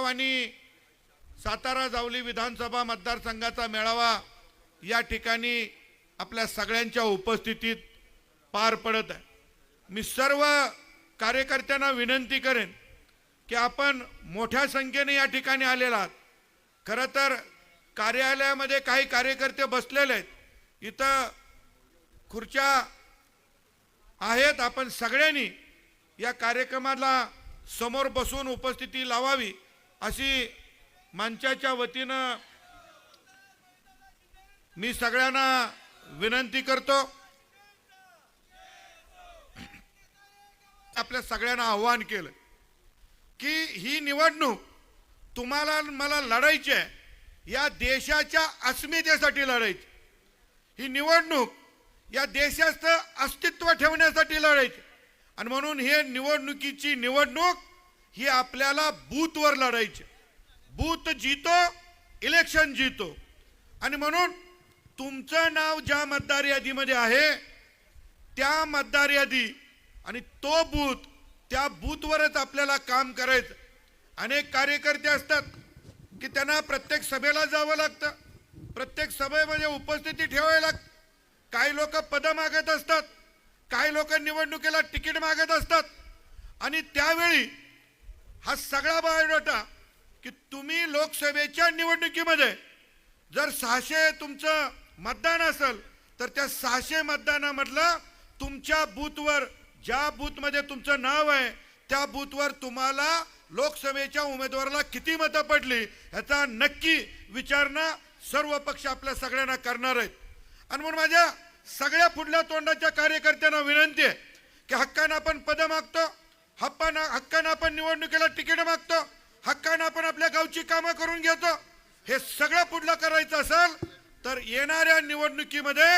आणि सातारा जावली विधानसभा मतदारसंघाचा मेळावा या ठिकाणी आपल्या सगळ्यांच्या उपस्थितीत पार पडत आहे. मी सर्व कार्यकर्त्यांना विनंती करेन की आपण मोठ्या संख्येने या ठिकाणी आलेला आहात. खरं तर कार्यालयामध्ये काही कार्यकर्ते बसलेले आहेत. इथं खुर्च्या आहेत. आपण सगळ्यांनी या कार्यक्रमाला समोर बसून उपस्थिती लावावी. अशी मंचाच्या वतीनं मी सगळ्यांना विनंती करतो. आपल्या सगळ्यांना आव्हान केलं की ही निवडणूक तुम्हाला मला लढायची आहे या देशाच्या अस्मितेसाठी लढायची. ही निवडणूक या देशाचं अस्तित्व ठेवण्यासाठी लढायची. आणि म्हणून हे निवडणुकीची निवडणूक ही आपल्याला बूथवर लढायची. बूथ जितो इलेक्शन जितो. आणि म्हणून तुमचं नाव ज्या मतदार यादीमध्ये आहे त्या मतदार यादी आणि तो बूथ त्या बूथवरच आपल्याला काम करायचं. अनेक कार्यकर्ते असतात की त्यांना प्रत्येक सभेला जावं लागतं. प्रत्येक सभेमध्ये उपस्थिती ठेवावी लागते. काही लोक पदं मागत असतात. काही लोक निवडणुकीला तिकीट मागत असतात. आणि त्यावेळी हा सगळा बायोडाटा की तुम्ही लोकसभेच्या निवडणुकीमध्ये जर सहाशे तुमचं मतदान असेल तर त्या सहाशे मतदानामधलं तुमच्या बूथवर ज्या बूथमध्ये तुमचं नाव आहे त्या बूथवर तुम्हाला लोकसभेच्या उमेदवाराला किती मतं पडली ह्याचा नक्की विचारणा सर्व पक्ष आपल्या सगळ्यांना करणार आहेत. आणि म्हणून माझ्या सगळ्या पुढल्या तोंडाच्या कार्यकर्त्यांना विनंती आहे की हक्कानं आपण पदं मागतो हप्पानं हक्कानं आपण निवडणुकीला तिकीट मागतो. हक्कानं आपण आपल्या गावची कामं करून घेतो. हे सगळं पुढलं करायचं असेल तर येणाऱ्या निवडणुकीमध्ये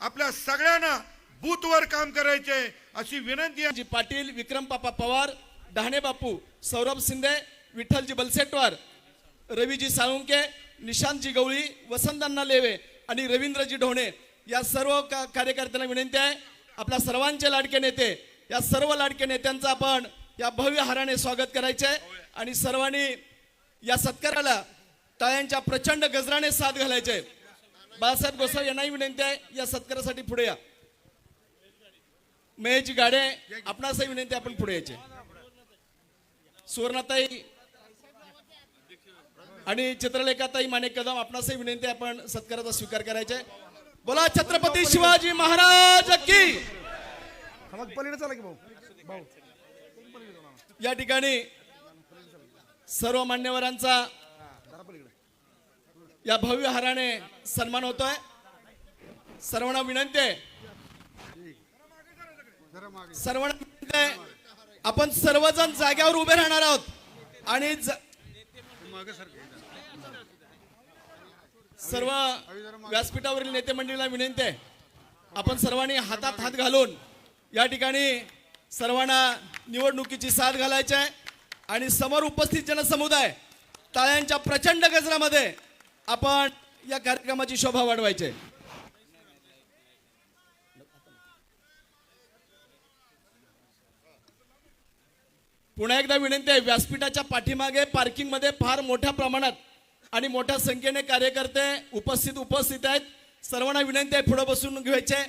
आपल्या सगळ्यांना बूथवर काम करायचे अशी विनंती आहे. पाटील विक्रम पापा पवार डहाणे बापू सौरभ शिंदे विठ्ठलजी बलसेटवार रवीजी साळुंके निशांतजी गवळी वसंतांना लेवे आणि रवींद्रजी ढोणे या सर्व का कार्यकर्त्यांना विनंती आहे. आपल्या सर्वांचे लाडके नेते या सर्व लाडके नेत्यांचं आपण या भव्य हाराने स्वागत करायचे आणि सर्वांनी या सत्काराला टाळ्यांच्या प्रचंड गजराने साथ घालायचे बाळासाहेब गोसावी यांनाही विनंती आहे या सत्कारासाठी पुढे या. मेची गाडे आपणासही विनंती आपण पुढे यायचे. सुवर्णाताई आणि चित्रलेखाताई माने कदम आपणासही विनंती आपण सत्काराचा स्वीकार करायचा बोला छत्रपती शिवाजी महाराज की! मग पलीकडे चला की भाऊ. भाऊ. या ठिकाणी सर्व मान्यवरांचा जरा पलीकडे या भव्य हाराने सन्मान होतोय. सर्वांना विनंती आहे. सर्वांना विनंती आहे. आपण सर्वजण जाग्यावर उभे राहणार आहोत. आणि ज- मागे सर सर्व व्यासपीठावरील नेते मंडळीला विनंती आहे. आपण सर्वांनी हातात हात घालून या ठिकाणी सर्वांना निवडणुकीची साथ घालायची आहे. आणि समोर उपस्थित जनसमुदाय टाळ्यांच्या प्रचंड गजरामध्ये आपण या कार्यक्रमाची शोभा वाढवायची आहे. पुन्हा एकदा विनंती आहे व्यासपीठाच्या पाठीमागे पार्किंगमध्ये फार मोठ्या प्रमाणात आणि मोठ्या संख्येने कार्यकर्ते उपस्थित उपस्थित आहेत. सर्वांना विनंती आहे पुढे बसून घ्यायचे.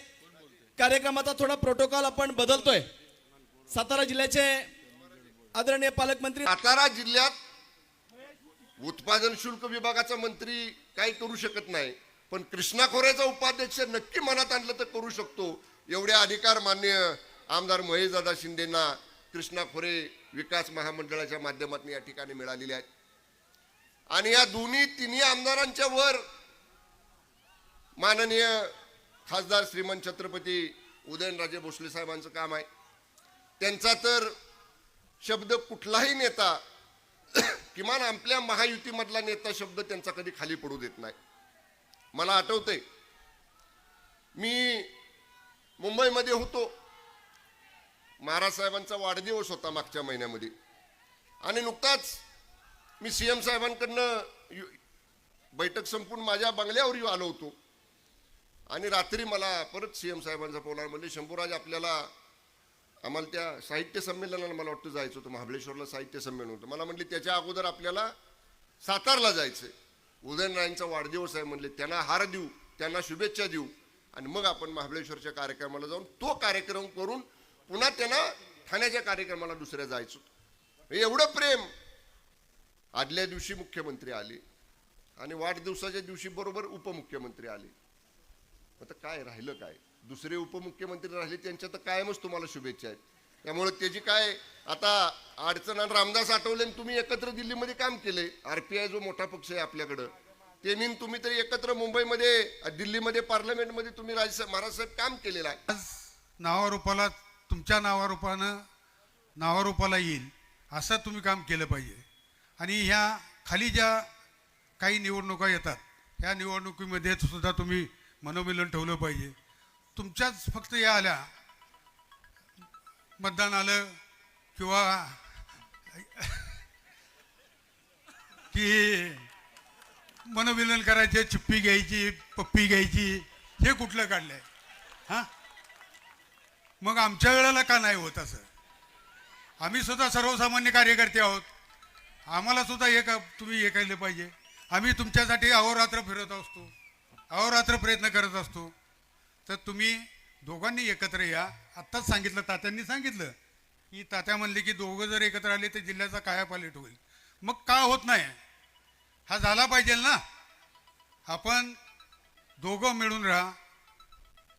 कार्यक्रमाचा थोडा प्रोटोकॉल आपण बदलतोय. सातारा जिल्ह्याचे आदरणीय पालकमंत्री सातारा जिल्ह्यात उत्पादन शुल्क विभागाचा मंत्री काही करू शकत नाही पण कृष्णा खोऱ्याचा उपाध्यक्ष नक्की मनात आणलं तर करू शकतो एवढे अधिकार मान्य आमदार महेशदादा शिंदेना कृष्णा खोरे विकास महामंडळाच्या माध्यमातून या ठिकाणी मिळालेले आहेत. आणि या दोन्ही तिन्ही आमदारांच्या वर माननीय खासदार श्रीमंत छत्रपती उदयनराजे भोसले साहेबांचं काम आहे. त्यांचा तर शब्द कुठलाही नेता किमान आपल्या महायुतीमधला नेता शब्द त्यांचा कधी खाली पडू देत नाही. मला आठवतंय मी मुंबईमध्ये होतो. महाराज साहेबांचा वाढदिवस होता मागच्या महिन्यामध्ये. आणि नुकताच मी सी एम साहेबांकडनं यु- बैठक संपून माझ्या बंगल्यावर आलो होतो. आणि रात्री मला परत सी एम साहेबांचा फोन आला म्हणजे शंभूराज आपल्याला आम्हाला त्या साहित्य संमेलनाला मला वाटतं जायचं होतं महाबळेश्वरला साहित्य संमेलन होतं. मला म्हटले त्याच्या अगोदर आपल्याला सातारला जायचंय. उदयनरायांचा वाढदिवस आहे म्हणले त्यांना हार देऊ त्यांना शुभेच्छा देऊ. आणि मग आपण महाबळेश्वरच्या कार्यक्रमाला जाऊन तो कार्यक्रम करून पुन्हा त्यांना ठाण्याच्या कार्यक्रमाला दुसऱ्या जायचं. होतं. एवढं प्रेम. आदल्या दिवशी मुख्यमंत्री आले आणि वाढदिवसाच्या दिवशी बरोबर उपमुख्यमंत्री आले. आता काय राहिलं काय? दुसरे उपमुख्यमंत्री राहिले त्यांच्या तर कायमच तुम्हाला शुभेच्छा आहेत. त्यामुळे त्याची काय आता अडचण आणि रामदास आठवले तुम्ही एकत्र दिल्लीमध्ये काम केले आय जो मोठा पक्ष आहे आपल्याकडं त्यांनी तुम्ही तरी एकत्र मुंबईमध्ये दिल्लीमध्ये पार्लमेंटमध्ये तुम्ही राज्य महाराज साहेब काम केलेलं आहे. आज नावारूपाला तुमच्या नावारूपानं नावारूपाला येईल असं तुम्ही काम केलं पाहिजे. आणि ह्या खाली ज्या काही निवडणुका येतात ह्या निवडणुकीमध्ये सुद्धा तुम्ही मनोमिलन ठेवलं पाहिजे. तुमच्याच फक्त या आल्या. मतदान आलं किंवा की मनोमिलन करायचे चिप्पी घ्यायची पप्पी घ्यायची हे कुठलं काढलंय? हां? मग आमच्या वेळेला का नाही होत असं? आम्ही सुद्धा सर्वसामान्य कार्यकर्ते आहोत. आम्हाला सुद्धा हे का तुम्ही हे केलं पाहिजे. आम्ही तुमच्यासाठी अहोरात्र फिरत असतो. अहोरात्र प्रयत्न करत असतो. तर तुम्ही दोघांनी एकत्र या. आत्ताच सांगितलं तात्यांनी सांगितलं. की तात्या म्हणले की दोघं जर एकत्र आले तर जिल्ह्याचा कायापालट होईल. मग का होत नाही? हा झाला पाहिजे ना? आपण दोघं मिळून राहा.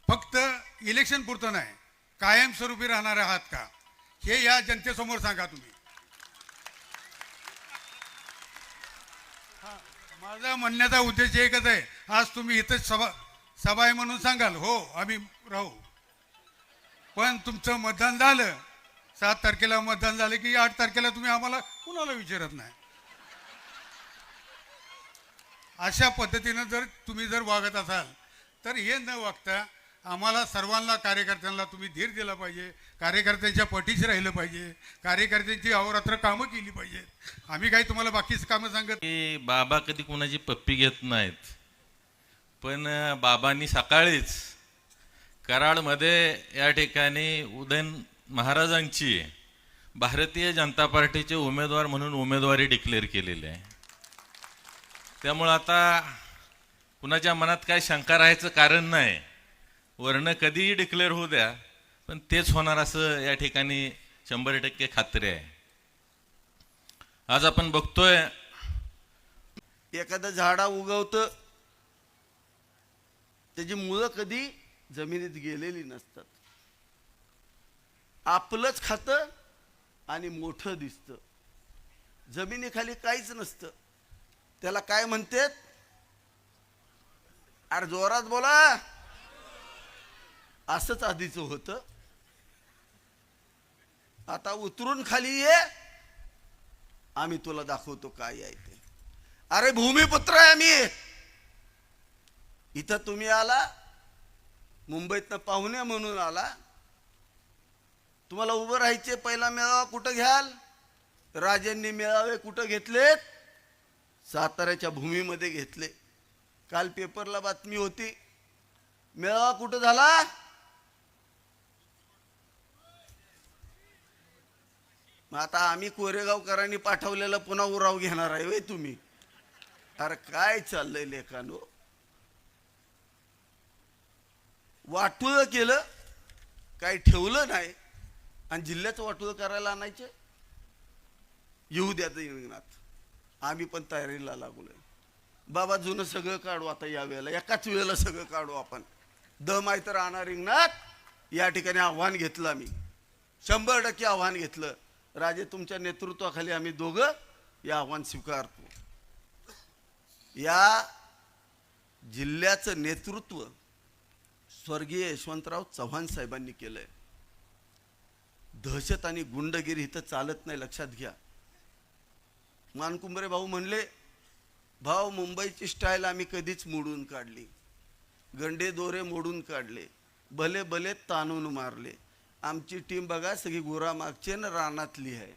फक्त इलेक्शन पुरतं नाही. कायमस्वरूपी राहणार आहात का? हे या जनतेसमोर सांगा तुम्ही. माझा म्हणण्याचा उद्देश एकच आहे. आज तुम्ही इथंच सभा सभा आहे म्हणून सांगाल. हो आम्ही राहू. पण तुमचं मतदान झालं सात तारखेला मतदान झालं की आठ तारखेला तुम्ही आम्हाला कुणाला विचारत नाही? अशा पद्धतीनं जर तुम्ही जर वागत असाल तर हे न वागता आम्हाला सर्वांना कार्यकर्त्यांना तुम्ही धीर दिला पाहिजे. कार्यकर्त्यांच्या पटीच राहिलं पाहिजे. कार्यकर्त्यांची अहोरात्र कामं केली पाहिजेत. आम्ही काही तुम्हाला बाकीच कामं सांगत की बाबा कधी कोणाची पप्पी घेत नाहीत. पण बाबांनी सकाळीच कराडमध्ये या ठिकाणी उदयन महाराजांची भारतीय जनता पार्टीचे उमेदवार म्हणून उमेदवारी डिक्लेअर केलेली आहे. त्यामुळं आता कुणाच्या मनात काय शंका राहायचं कारण नाही. वर्ण कधीही डिक्लेअर होऊ द्या पण तेच होणार असं या ठिकाणी शंभर टक्के खात्री आहे. आज आपण बघतोय एखादं झाडा उगवतं त्याची मुळं कधी जमिनीत गेलेली नसतात. आपलंच खातं आणि मोठं दिसतं. जमिनीखाली काहीच नसतं. त्याला काय म्हणतात? अरे जोरात बोला. असंच आधीच होतं. आता उतरून खाली ये. आम्ही तुला दाखवतो काय आहे ते. अरे भूमिपुत्र आहे आम्ही इथं तुम्ही आला. मुंबईतनं पाहुणे म्हणून आला. तुम्हाला उभं राहायचे पहिला मेळावा कुठं घ्याल? राजांनी मेळावे कुठं घेतलेत? साताऱ्याच्या भूमीमध्ये घेतले. काल पेपरला बातमी होती. मेळावा कुठं झाला? मग आता आम्ही कोरेगावकरांनी पाठवलेला पुन्हा उराव घेणार आहे वे तुम्ही. अरे काय चाललंय लेखानो हो? वाटुळ केलं काही ठेवलं नाही आणि जिल्ह्याचं वाटुळ करायला आणायचे? येऊ द्या रिंगणात आम्ही पण तयारीला लागलोय. बाबा जुनं सगळं काढू आता या वेळेला. एकाच वेळेला सगळं काढू आपण. दम आहे तर आणा रिंगणात या ठिकाणी आव्हान घेतलं आम्ही. शंभर टक्के आव्हान घेतलं. राजे तुमच्या नेतृत्वाखाली आम्ही दोघं हे आव्हान स्वीकारतो. या जिल्ह्याचं नेतृत्व स्वर्गीय यशवंतराव चव्हाण साहेबांनी केलंय. दहशत आणि गुंडगिरी इथं चालत नाही लक्षात घ्या. मानकुंबरे भाऊ म्हणले भाऊ मुंबईची स्टाईल आम्ही कधीच मोडून काढली. गंडे दोरे मोडून काढले. भले भले ताणून मारले. आमची टीम बघा सगळी गोरामागची ना रानातली आहे.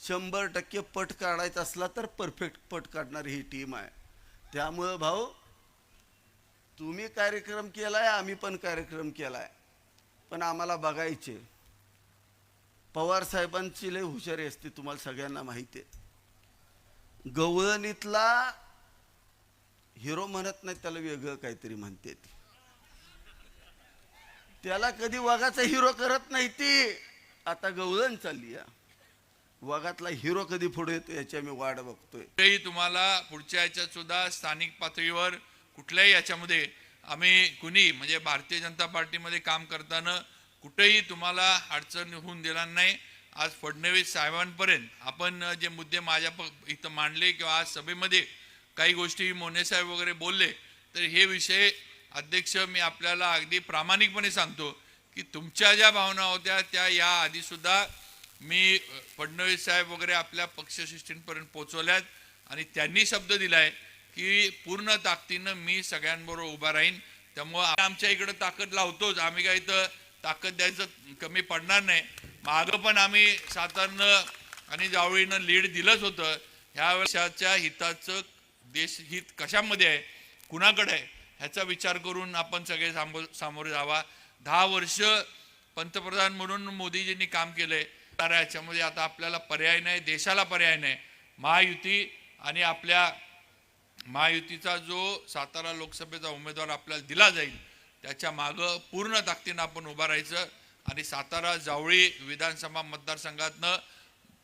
शंभर टक्के पट काढायचा असला तर परफेक्ट पट काढणारी ही टीम आहे. त्यामुळं भाऊ तुम्ही कार्यक्रम केलाय आम्ही पण कार्यक्रम केलाय. पण आम्हाला बघायचे. पवार साहेबांची लय हुशारी असते तुम्हाला सगळ्यांना माहिती आहे. गवळणीतला हिरो म्हणत नाही त्याला वेगळं काहीतरी म्हणते ती. त्याला कधी वाघाचा हिरो करत नाही ती. आता गवळण चालली या वाघातला हिरो कधी पुढे येतो याची आम्ही वाट बघतोय. कुठेही तुम्हाला पुढच्या याच्यात सुद्धा स्थानिक पातळीवर कुठल्याही याच्यामध्ये आम्ही कुणी म्हणजे भारतीय जनता पार्टीमध्ये काम करताना कुठेही तुम्हाला अडचण होऊन देणार नाही. आज फडणवीस साहेबांपर्यंत आपण जे मुद्दे माझ्या इथं मांडले किंवा आज सभेमध्ये काही गोष्टी मोने साहेब वगैरे बोलले तर हे विषय अध्यक्ष मी आपल्याला अगदी प्रामाणिकपणे सांगतो की तुमच्या ज्या भावना होत्या त्या या आधीसुद्धा मी फडणवीस साहेब वगैरे आपल्या पक्षशिष्टींपर्यंत पोचवल्यात आणि त्यांनी शब्द दिलाय की पूर्ण ताकदीनं मी सगळ्यांबरोबर उभा राहीन. त्यामुळं आमच्या इकडं ताकद लावतोच. आम्ही काय इथं ताकद द्यायचं कमी पडणार नाही. मागं पण आम्ही सातारनं आणि जावळीनं लीड दिलंच होतं. ह्या वर्षाच्या हिताचं देशहित कशामध्ये आहे? कुणाकडे आहे? ह्याचा विचार करून आपण सगळे सामो सामोरे जावा. दहा वर्ष पंतप्रधान म्हणून मोदीजींनी काम केले तर याच्यामध्ये आता आपल्याला पर्याय नाही देशाला पर्याय नाही. महायुती आणि आपल्या महायुतीचा जो सातारा लोकसभेचा उमेदवार आपल्याला दिला जाईल त्याच्या मागं पूर्ण ताकदीनं आपण उभं राहायचं. आणि सातारा जावळी विधानसभा मतदारसंघातनं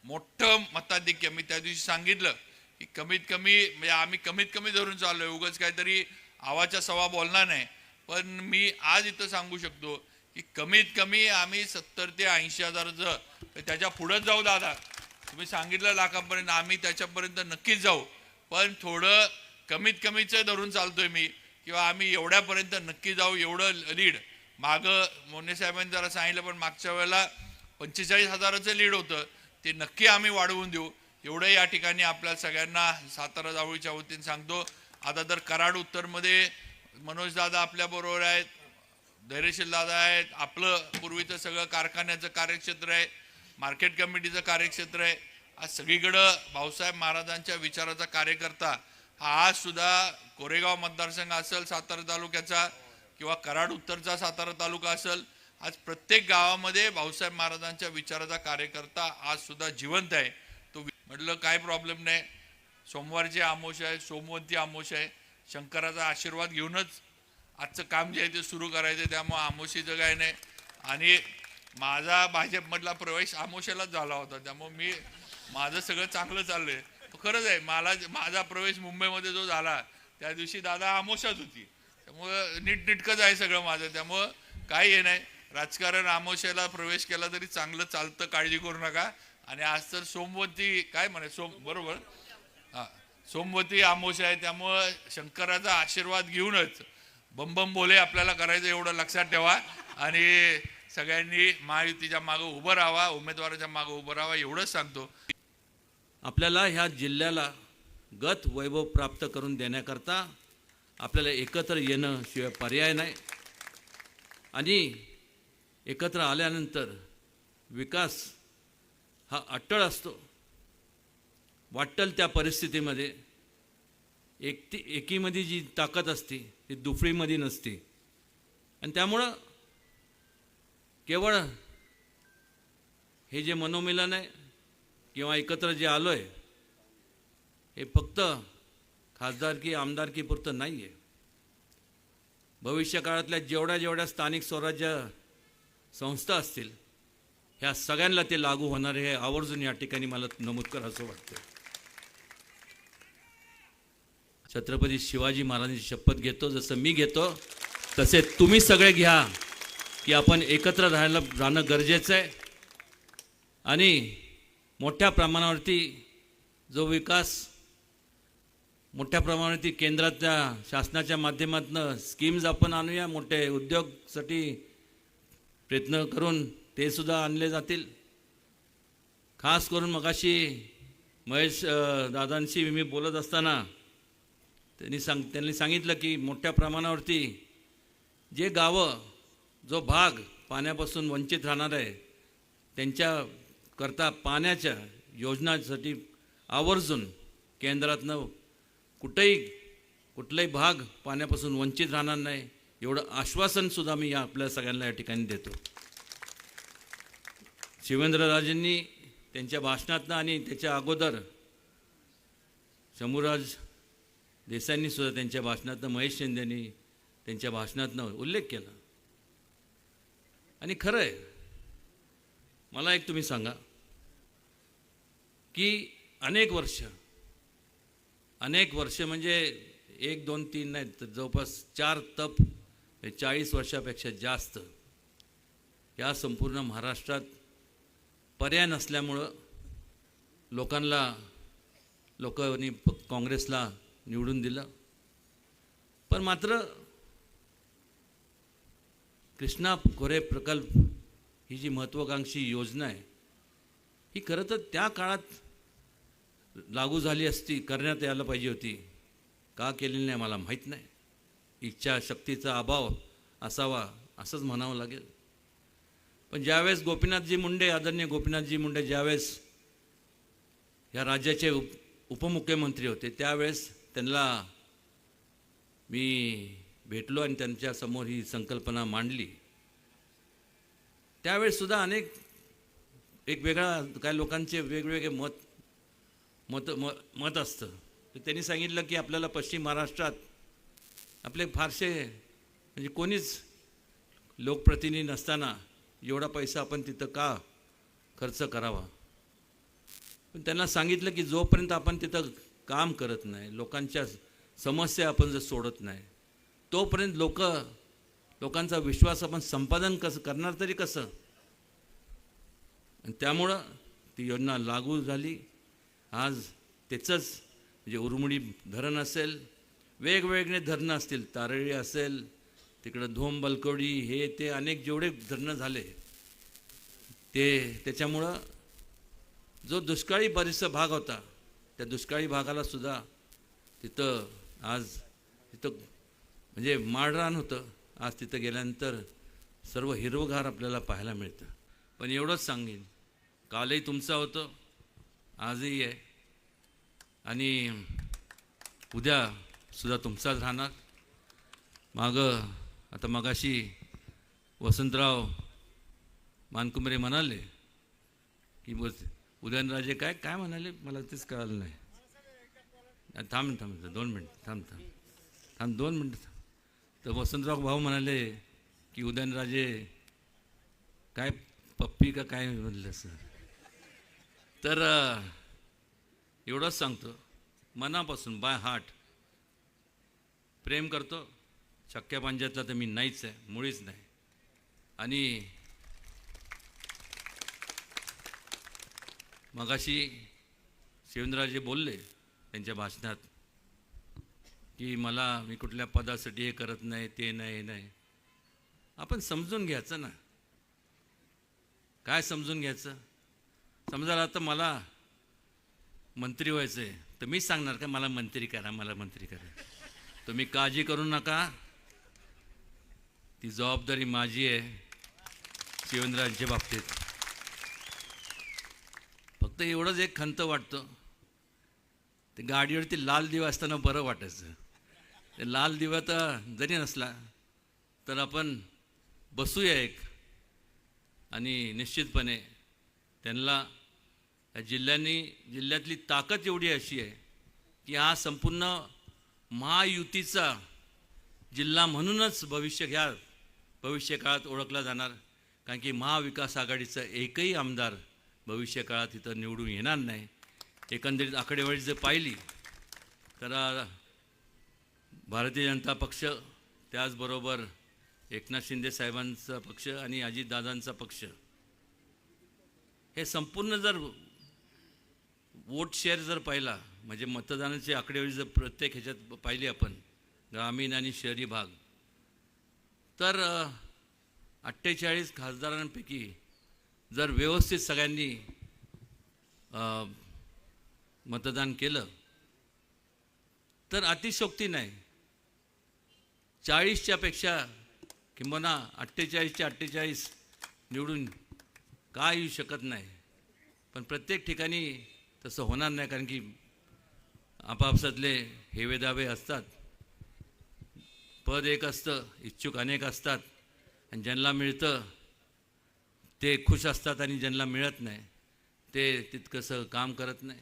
मोठं मताधिक्य मी त्या दिवशी सांगितलं की कमीत कमी म्हणजे आम्ही कमीत कमी धरून चाललो आहे उगाच काहीतरी आवाच्या सवा बोलणार नाही. पण मी आज इथं सांगू शकतो की कमीत कमी आम्ही सत्तर ते ऐंशी हजाराचं तर त्याच्या पुढंच जाऊ दादा. तुम्ही सांगितलं लाखापर्यंत आम्ही त्याच्यापर्यंत नक्कीच जाऊ. पण थोडं कमीत कमीच धरून चालतोय मी किंवा आम्ही एवढ्यापर्यंत नक्की जाऊ एवढं लीड. मागं मोने साहेबांनी जरा सांगितलं पण मागच्या वेळेला पंचेचाळीस हजाराचं लीड होतं. ते नक्की आम्ही वाढवून देऊ. एवढं या ठिकाणी आपल्या सगळ्यांना सातारा जावळीच्या वतीने सांगतो. आता तर कराड उत्तरमध्ये मनोज दादा आपल्या बरोबर आहेत धैर्यशील दादा आहेत आपलं पूर्वीचं सगळं कारखान्याचं कार्यक्षेत्र आहे मार्केट कमिटीचं कार्यक्षेत्र आहे. आज सगळीकडं भाऊसाहेब महाराजांच्या विचाराचा कार्यकर्ता हा आज सुद्धा कोरेगाव मतदारसंघ असेल सातारा तालुक्याचा किंवा कराड उत्तरचा सातारा तालुका असेल आज प्रत्येक गावामध्ये भाऊसाहेब महाराजांच्या विचाराचा कार्यकर्ता आज सुद्धा जिवंत आहे. तो म्हटलं काय प्रॉब्लेम नाही. सोमवारची आमोश आहे सोमवंती आमोश आहे शंकराचा आशीर्वाद घेऊनच आजचं काम जे आहे ते सुरू करायचं आहे त्यामुळे आमोशीचं काय नाही. आणि माझा भाजपमधला प्रवेश आमोशेलाच झाला होता त्यामुळे मी माझं सगळं चांगलं चाललंय. खरंच आहे मला माझा प्रवेश मुंबईमध्ये जो झाला त्या दिवशी दादा आमोशाच होती. त्यामुळं नीटनिटकंच आहे सगळं माझं त्यामुळं काही हे नाही. राजकारण आमोशाला प्रवेश केला तरी चांगलं चालतं काळजी करू नका. आणि आज तर सोमवती काय म्हणे सोम बरोबर. सोमवती आमोश आहे त्यामुळं शंकराचा आशीर्वाद घेऊनच बम बम बोले आपल्याला करायचं एवढं लक्षात ठेवा. आणि सगळ्यांनी महायुतीच्या मागं उभं राहावा उमेदवाराच्या मागं उभं राहावा एवढंच सांगतो. आपल्याला ह्या जिल्ह्याला गत वैभव प्राप्त करून देण्याकरता आपल्याला एकत्र येणं शिवाय पर्याय नाही. आणि एकत्र आल्यानंतर विकास हा अट्टळ असतो. वाटल त्या परिस्थितीमध्ये. एकटी एकीमध्ये जी ताकद असते ती दुफळीमध्ये नसते. आणि त्यामुळं केवळ हे जे मनोमिलन आहे किंवा एकत्र जे आलो आहे हे फक्त खासदारकी आमदारकीपुरतं नाही आहे भविष्य काळातल्या जेवढ्या जेवढ्या स्थानिक स्वराज्य संस्था असतील ह्या सगळ्यांना ते लागू होणार हे आवर्जून या ठिकाणी मला नमूद करा असं वाटतं छत्रपती शिवाजी महाराजांची शपथ घेतो. जसं मी घेतो तसे तुम्ही सगळे घ्या की आपण एकत्र राहायला राहणं गरजेचं आहे. आणि मोठ्या प्रमाणावरती जो विकास मोठ्या प्रमाणावरती केंद्राच्या शासनाच्या माध्यमातून स्कीम्स आपण आणूया मोठे उद्योगसाठी प्रयत्न करून ते सुद्धा आणले जातील. खास करून मगाशी महेश दादांशी मी बोलत असताना त्यांनी सांग त्यांनी सांगितलं की मोठ्या प्रमाणावरती जे गावं जो भाग पाण्यापासून वंचित राहणार आहे त्यांच्याकरता पाण्याच्या योजनासाठी आवर्जून केंद्रातनं कुठेही कुठलाही भाग पाण्यापासून वंचित राहणार नाही एवढं आश्वासनसुद्धा मी या आपल्या सगळ्यांना या ठिकाणी देतो. शिवेंद्रराजेंनी त्यांच्या भाषणातनं आणि त्याच्या अगोदर शंभूराज देसाईंनी सुद्धा त्यांच्या भाषणातनं महेश शिंदेनी त्यांच्या भाषणातनं उल्लेख केला. आणि खरं आहे मला एक तुम्ही सांगा की अनेक वर्ष अनेक वर्ष म्हणजे एक दोन तीन नाही तर जवळपास चार तप हे चाळीस वर्षापेक्षा जास्त या संपूर्ण महाराष्ट्रात पर्याय नसल्यामुळं लोकांना लोकांनी काँग्रेसला निवडून दिलं. पण मात्र कृष्णा खोरे प्रकल्प ही जी महत्त्वाकांक्षी योजना आहे ही खरं तर त्या काळात लागू झाली असती करण्यात यायला पाहिजे होती. का केलेली नाही मला माहीत नाही. इच्छाशक्तीचा अभाव असावा असंच म्हणावं लागेल. पण ज्यावेळेस गोपीनाथजी मुंडे आदरणीय गोपीनाथजी मुंडे ज्यावेळेस या राज्याचे उप उपमुख्यमंत्री होते त्यावेळेस त्यांना मी भेटलो आणि त्यांच्यासमोर ही संकल्पना मांडली. त्यावेळेसुद्धा अनेक एक वेगळा काही लोकांचे वेगवेगळे मत मत म मत असतं. तर त्यांनी सांगितलं की आपल्याला पश्चिम महाराष्ट्रात आपले फारसे म्हणजे कोणीच लोकप्रतिनिधी नसताना एवढा पैसा आपण तिथं का खर्च करावा? पण त्यांना सांगितलं की जोपर्यंत आपण तिथं काम करत नाही लोकांच्या समस्या आपण जर सोडत नाही तोपर्यंत लोक लोकांचा विश्वास आपण संपादन कसं करणार तरी कसं? आणि त्यामुळं ती योजना लागू झाली. आज त्याचंच म्हणजे उरुमडी धरण असेल वेगवेगळे धरणं असतील तारळी असेल तिकडं धोम बलकवडी हे ते अनेक जेवढे धरणं झाले ते त्याच्यामुळं जो दुष्काळी बरीचसा भाग होता त्या दुष्काळी भागाला सुद्धा तिथं आज तिथं म्हणजे माळरान होतं. आज तिथं गेल्यानंतर सर्व हिरवगार आपल्याला पाहायला मिळतं. पण एवढंच सांगेन कालही तुमचं होतं आजही आहे. आणि उद्या सुद्धा तुमचाच राहणार. मागं आता मगाशी वसंतराव मानकुमरे म्हणाले की बस उदयनराजे काय काय म्हणाले? मला तेच कळालं नाही. थांब थांब दोन मिनटं थांब थांब. थांब दोन मिनटं थांब. तर वसंतराव भाऊ म्हणाले की उदयनराजे काय पप्पी का काय म्हणलं सर? तर एवढंच सांगतो. मनापासून बाय हार्ट. प्रेम करतो. शक्य पांज्यातला तर मी नाहीच आहे मुळीच नाही. आणि मगाशी शिवेंद्रराजे बोलले त्यांच्या भाषणात की मला मी कुठल्या पदासाठी हे करत नाही ते नाही हे नाही. आपण समजून घ्यायचं ना. काय समजून घ्यायचं? समजा आता मला मंत्री व्हायचं आहे तर मीच सांगणार का मला मंत्री करा मला मंत्री करा. तुम्ही काळजी करू नका. ती जबाबदारी माझी आहे शिवेंद्रांच्या बाबतीत. फक्त एवढंच एक खंत वाटतं. ते गाडीवरती लाल दिवा असताना बरं वाटायचं. ते लाल दिवा तर जरी नसला तर आपण बसूया एक. आणि निश्चितपणे त्यांना या जिल्ह्यांनी जिल्ह्यातली ताकद एवढी अशी आहे की हा संपूर्ण महायुतीचा जिल्हा म्हणूनच भविष्य घ्या भविष्य काळात ओळखला जाणार. कारण की महाविकास आघाडीचा एकही आमदार भविष्य काळात इथं निवडून येणार नाही. एकंदरीत आकडेवारी जर पाहिली तर भारतीय जनता पक्ष त्याचबरोबर एकनाथ शिंदे साहेबांचा पक्ष आणि अजितदादांचा पक्ष हे संपूर्ण जर वोट शेअर जर पाहिला म्हणजे मतदानाची आकडेवारी जर प्रत्येक ह्याच्यात पाहिली आपण ग्रामीण आणि शहरी भाग तर अठ्ठेचाळीस खासदारांपैकी जर व्यवस्थित सगळ्यांनी मतदान केलं तर अतिशोक्ती नाही. चाळीसच्या किंबना अठ्ठेचाळीसच्या अठ्ठेचाळीस निवडून का येऊ शकत नाही. पण प्रत्येक ठिकाणी तसं होणार नाही कारण की आपापसातले हेवेदावे असतात. पद एक असतं इच्छुक अनेक असतात. आणि ज्यांना मिळतं ते खुश असतात आणि ज्यांना मिळत नाही ते तितकंसं काम करत नाही.